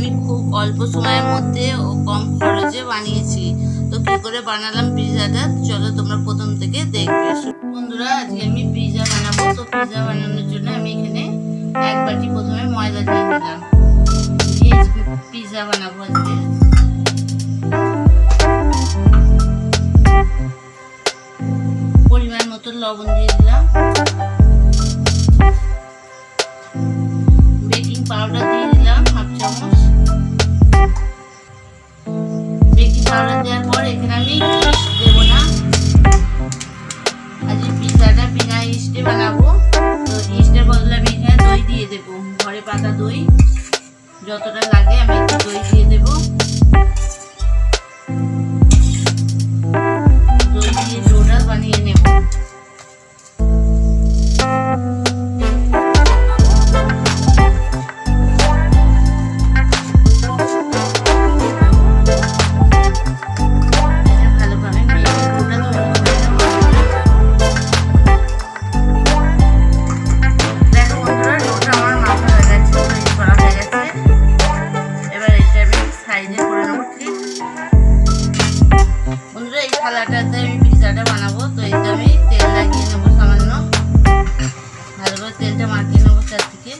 আমি খুব অল্প সময়ের মধ্যে ও কম খরচে বানিয়েছি। তো কী করে বানালাম পিৎজাটা? চলো তোমরা প্রথম থেকে দেখবে বন্ধুরা, আজকে আমি পিৎজা বানাবো। তো পিৎজা বানানোর জন্য আমি এখানে এক বাটি প্রথমে ময়দা দিয়ে দিলাম। পিৎজা বানাবো আজকে। পরিমাণ মতো লবণ দিয়ে দিলাম। বেকিং পাউডার দিয়ে বিনা ইস্টে বানাবো। তো ইস্টের বদলে আমি এখানে দই দিয়ে দেবো। ঘরে পাতা দই, যতটা লাগে আমি দই দিয়ে ভালোভাবে তেলটা মাখিয়ে নেব চারদিকে।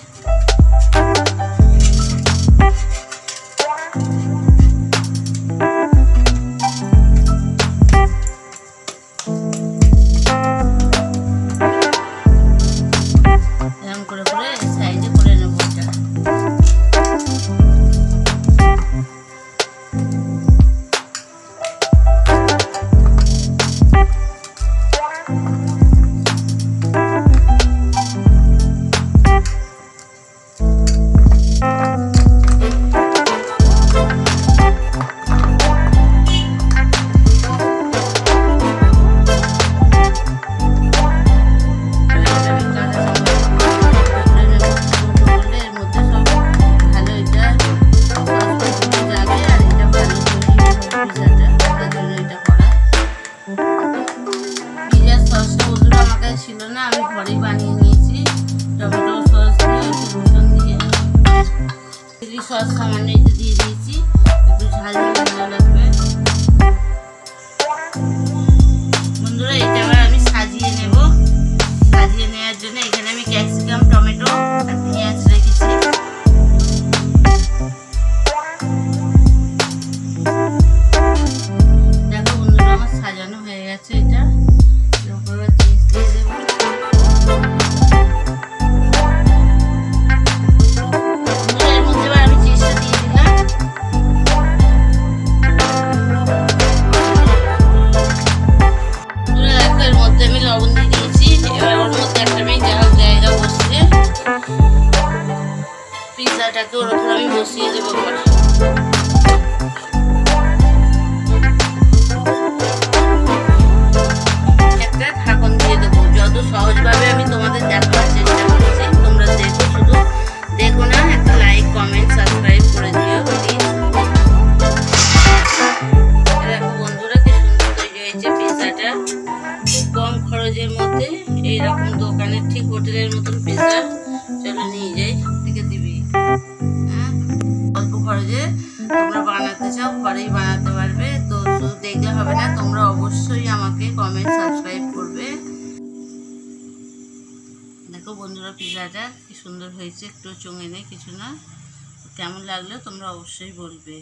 ছিল না আমি ঘরে বানিয়ে নিয়েছি। টমেটো সস দিয়ে দিয়ে চিলি সস সামান্য ওর উপর আমি বসিয়ে দেবো একটা ঢাকন দিয়ে দেবো। যত সহজভাবে আমি তোমাদের করছি, তোমরা দেখো শুধু। দেখো না, একটা লাইক কমেন্ট সাবস্ক্রাইব করে দিও প্লিজ বন্ধুরা, কি হয়েছে পিৎজাটা। কম খরচের মধ্যে, এইরকম দোকানের ঠিক হোটেলের মতন পিৎজা। চলো নিয়ে যাই। অল্প খরচে তোমরা বানাতে চাও ঘরেই বানাতে পারবে। তো দেখলে হবে না, তোমরা অবশ্যই আমাকে কমেন্ট সাবস্ক্রাইব করবে। দেখো বন্ধুরা, পিজাটা কি সুন্দর হয়েছে, একটু চঙে নেই কিছু না। কেমন লাগল তোমরা অবশ্যই বলবে।